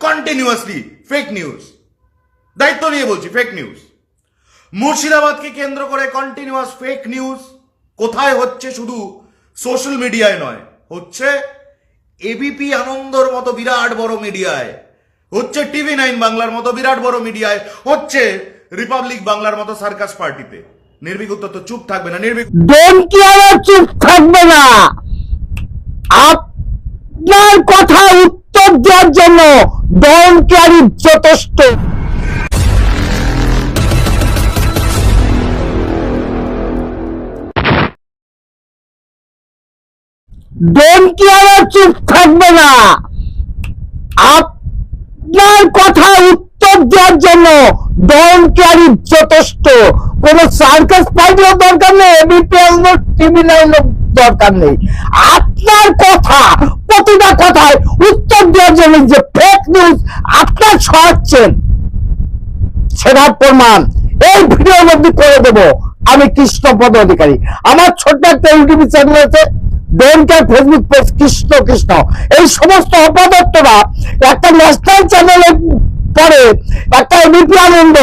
Continuously fake news দায়িত্ব নিয়ে বলছি ফেক নিউজ মুর্শিদাবাদকে কেন্দ্র করে কন্টিনিউয়াস ফেক নিউজ কোথায় হচ্ছে শুধু সোশ্যাল মিডিয়ায় নয়, হচ্ছে এবিপি আনন্দর মতো বিরাট বড় মিডিয়ায় হচ্ছে টিভি নাইন বাংলার মতো বিরাট বড় মিডিয়ায় হচ্ছে রিপাবলিক বাংলার মতো সার্কাস পার্টিতে নির্ভীক তো চুপ থাকবে না কেয়ার চুপ থাকবে না। উত্তর দেওয়ার জন্য ডন কেয়ারি যথেষ্ট। চুপ থাকবে না। আপনার কথা উত্তর দেওয়ার জন্য ডন ক্যারি যথেষ্ট। কোন সার্কাস পাইলেও দরকার নেই এবিপিএল টিভি লাইনও দরকার নেই। আপনার কথা, প্রতিটা কথায় জন্য যে ফেক নিউজ আপনার ছড়াচ্ছেন সেটার প্রমাণ এই মধ্যে করে দেব। আমি কৃষ্ণপদ অধিকারী। আমার ছোট্ট একটা ইউটিউব চ্যানেল আছে ফেসবুক পেজ কৃষ্ণ কৃষ্ণ। এই সমস্ত অপদত্তরা একটা ন্যাশনাল চ্যানেলে পরে একটা আনন্দ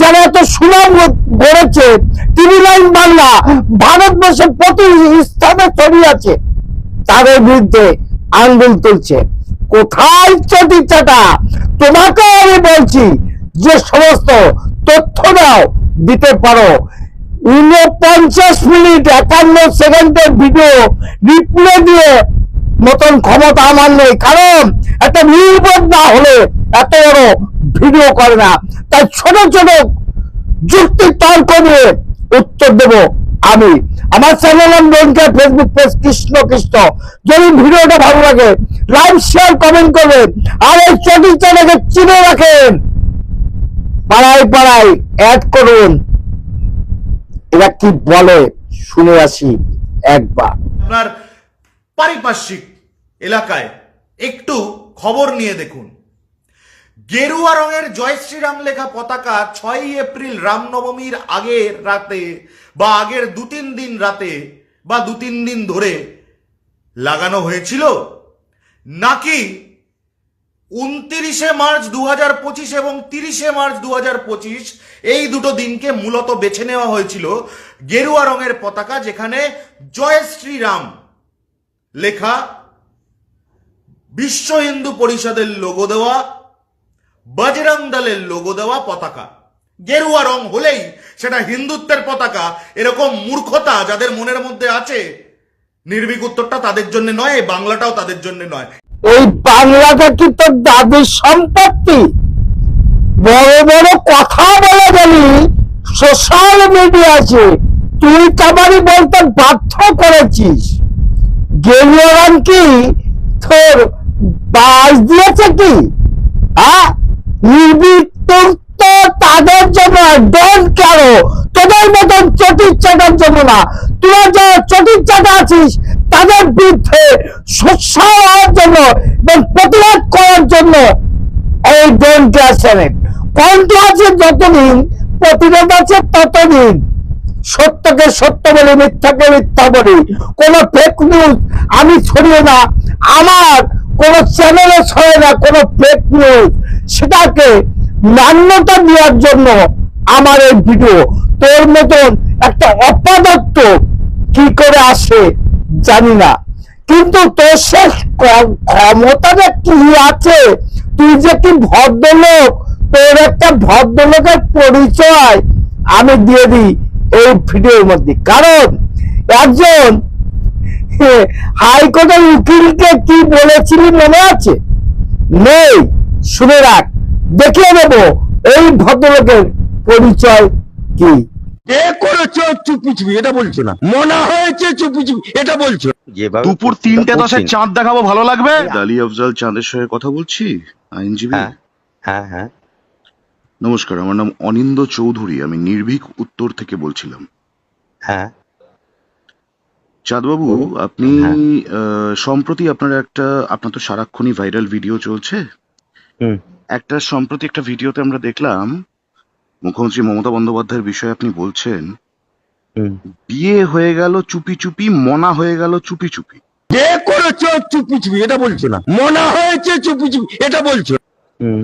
যারা এত সুনাম গড়েছে। টিভি লাইন বাংলা ভারতবর্ষের প্রতি স্থানে ছড়িয়ে আছে। তাদের বিরুদ্ধে আঙ্গুল তুলছে। কোথায় চটিচাটা? তোমাকে আমি বলছি, যে সমস্ত তথ্য দাও, দিতে পারো। উনপঞ্চাশ মিনিট, একান্ন সেকেন্ডের ভিডিও রিপ্লে দিয়ে মতন ক্ষমতা আমার নেই। কারণ একটা নির্বোধ না হলে এত বড় ভিডিও করে না। তাই ছোট ছোট যুক্তি তর্ক নিয়ে উত্তর দেব আমি। আমার চ্যানেল রোজগার ফেসবুক পেজ কৃষ্ণ কৃষ্ণ। যদি ভিডিওটা ভালো লাগে লাইক শেয়ার কমেন্ট করবেন। আর এই চটির চ্যানেলকে চিনে রাখেন। পাড়ায় পাড়ায় অ্যাড করুন। এরা কি বলে? শুনে আসি একবার। আপনার পারিপার্শ্বিক এলাকায় একটু খবর নিয়ে দেখুন। গেরুয়া রঙের জয় শ্রীরাম লেখা পতাকা ছয়ই এপ্রিল রামনবমীর আগের রাতে বা আগের দু তিন দিন রাতে বা দু তিন দিন ধরে লাগানো হয়েছিল। নাকি উনতিরিশে মার্চ দু হাজার পঁচিশ এবং তিরিশে মার্চ দু হাজার পঁচিশ এই দুটো দিনকে মূলত বেছে নেওয়া হয়েছিল গেরুয়া রঙের পতাকা, যেখানে জয় শ্রীরাম লেখা বিশ্ব হিন্দু পরিষদের লোগো দেওয়া বজরং দলের লোগো দেওয়া পতাকা। গেরুয়া রং হলেই সেটা হিন্দুত্বের পতাকা। এরকম মূর্খতা যাদের মনের মধ্যে আছে, নির্ভীক উত্তরটা তাদের জন্য নয় বাংলাটাও তাদের জন্য নয়। এই বাংলাটা কি তোর দাদির সম্পত্তি? বড় বড় কথা বলে গেলি সোশ্যাল মিডিয়াছে তুই কাবারি বলতে বাধ্য করেছিস। গেরুয়া রং কি তোর বাস দিয়েছে কি? হ্যাঁ? নির্বিক তাদের জন্য ডন কেন তোদের মতন চটির চাটার জন্য না। তোরা যারা চটির চাটা আছিস, তাদের বিরুদ্ধে হওয়ার জন্য এবং প্রতিবাদ করার জন্য এই ডন কেয়ার চ্যানেল। কণ্ঠ আছে যতদিন প্রতিরোধ আছে ততদিন সত্যকে সত্য বলি মিথ্যাকে মিথ্যা বলি, কোন ফেক নিউজ আমি ছড়িয়ে না, আমার কোন চ্যানেলে ছড়ে না, কোন ফেক নিউজ সেটাকে মান্যতা দেওয়ার জন্য আমার এই ভিডিও তোর মতন একটা অপদার্থ কি করে আসে জানি না। কিন্তু তোর ক- ক্ষমতাটা কি আছে, তুই যে কি ভদ্রলোক, তোর একটা ভদ্রলোকের পরিচয় আমি দিয়ে দিই। এই ভিডিওর মধ্যে। কারণ একজন হাইকোর্টের উকিলকে কি বলেছিলি মনে আছে? নেই শুনে রাখ। দেখিয়ে দেবো এই ভদ্রলোকের পরিচয় কি? এটা বলছো না। মনে হয়েছে এটা বলছো। দুপুর তিনটে চাঁদ দেখাবো ভালো লাগবে? আলী আফজাল চাঁদের সঙ্গে কথা বলছি? আইনজীবী? হ্যাঁ হ্যাঁ হ্যাঁ। নমস্কার আমার নাম অনিন্দ চৌধুরী আমি নির্ভীক উত্তর থেকে বলছিলাম। হ্যাঁ। চাঁদবাবু আপনি হ্যাঁ। সম্প্রতি আপনার একটা আপনার তো সারাক্ষণই ভাইরাল ভিডিও চলছে। একটা সম্প্রতি একটা ভিডিওতে আমরা দেখলাম মুখ্যমন্ত্রী মমতা বন্দ্যোপাধ্যায়ের বিষয়ে আপনি বলছেন বিয়ে হয়ে গেল চুপি চুপি মনা হয়ে গেল চুপি চুপি। এ করেছ চুপি চুপি এটা বলছো না। মনে হয়েছে চুপি চুপি এটা বলছো হুম।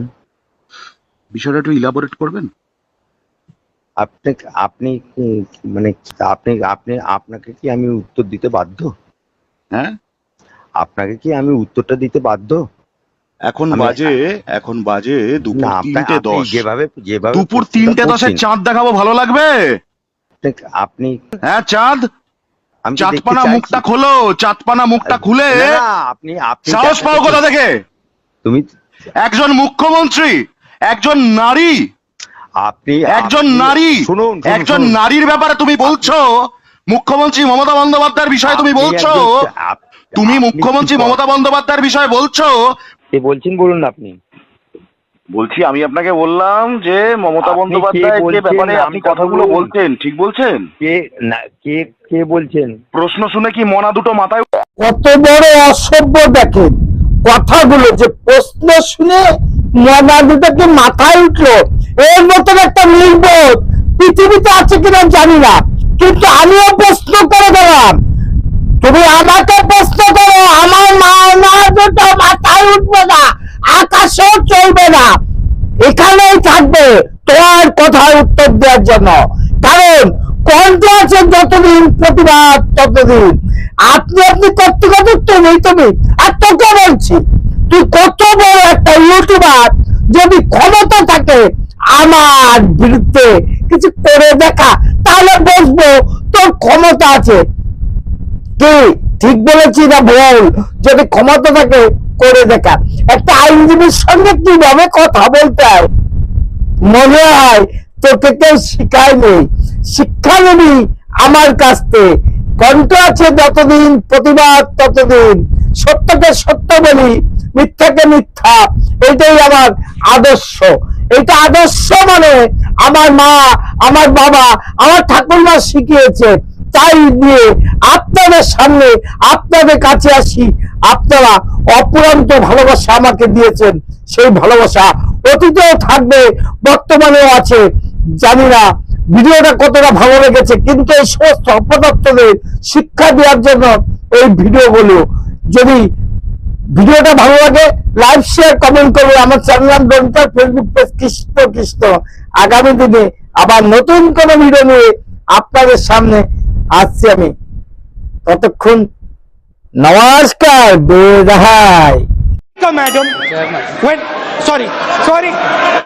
বিষয়টা একটু ইলাবোরেট করবেন? আপনি আপনি মানে আপনি আপনি আপনাকে কি আমি উত্তর দিতে বাধ্য? হ্যাঁ? আপনাকে কি আমি উত্তরটা দিতে বাধ্য? এখন বাজে এখন বাজে দুপুর তিনটে আপনি দশ। যেভাবে যেভাবে দুপুর তিনটে দশের চাঁদ দেখাবো ভালো লাগবে? আপনি- আপনি হ্যাঁ চাঁদ? আমি চাঁদপানা মুখটা খোলো চাঁদপানা মুখটা খুলে। আপনি সাহস পাও কোথা থেকে? তুমি একজন মুখ্যমন্ত্রী একজন নারী। আপনি একজন নারী। শুনুন একজন নারীর ব্যাপারে তুমি বলছো মুখ্যমন্ত্রী মমতা বন্দ্যোপাধ্যায়ের বিষয়ে তুমি বলছো তুমি মুখ্যমন্ত্রী মমতা বন্দ্যোপাধ্যায়ের বিষয়ে বলছো। কে বলছেন বলুন আপনি। বলছি আমি আপনাকে বললাম যে মমতা বন্দ্যোপাধ্যায়ের যে ব্যাপারে আপনি কথাগুলো বলছেন ঠিক বলছেন? কে না কে কে বলছেন? প্রশ্ন শুনে কি মনা দুটো মাথায় কত বড় অসভ্য দেখেন। কথাগুলো যে প্রশ্ন শুনে মনা দুটাকে মাথায় উঠল? এর মতন একটা নির্বোধ পৃথিবীতে আছে কিনা জানি না। কিন্তু আমিও প্রশ্ন করে গেলাম, তুমি আমাকে প্রশ্ন করো, আমার মানা দুটো মাথায় উঠবে না, আকাশেও চলবে না। এখানেই থাকবে তোমার কথার উত্তর দেওয়ার জন্য। কারণ, কণ্ঠ আছে যতদিন প্রতিবাদ, ততদিন। আপনি আপনি করতে করতে তুমি তুমি। আর তোকে বলছি, তুই কত বড় একটা ইউটিউবার যদি ক্ষমতা থাকে আমার বিরুদ্ধে কিছু করে দেখা, তাহলে বসবো, তোর ক্ষমতা আছে। কি, ঠিক বলেছি না ভুল? যদি ক্ষমতা থাকে, করে দেখা। একটা আইনজীবীর সঙ্গে কীভাবে কথা বলতে হয়? মনে হয় তোকে কেউ শিখায়নি। শিক্ষা নিবি আমার কাছ থেকে। কণ্ঠ আছে যতদিন, প্রতিবাদ ততদিন। সত্যকে সত্য বলি, মিথ্যাকে মিথ্যা এটাই আমার আদর্শ। এটা আদর্শ মানে আমার মা, আমার বাবা, আমার ঠাকুরমা শিখিয়েছে। তাই দিয়ে আপনাদের সামনে, আপনাদের কাছে আসি। আপনারা অপুরান্ত ভালোবাসা আমাকে দিয়েছেন। সেই ভালোবাসা অতীতেও থাকবে, বর্তমানেও আছে। জানি না ভিডিওটা কতটা ভালো লেগেছে কিন্তু এই সমস্ত অপদার্থদের শিক্ষা দেওয়ার জন্য এই ভিডিওগুলো। যদি ভিডিওটা ভালো লাগে লাইভ শেয়ার কমেন্ট করবে। আমার চ্যানেল নাম ডোনকার ফেসবুক পেজ কৃষ্ণ কৃষ্ণ। আগামী দিনে আবার নতুন কোনো ভিডিও নিয়ে আপনাদের সামনে আসছি আমি। ততক্ষণ নমস্কার বেদাহাই. When, sorry, sorry.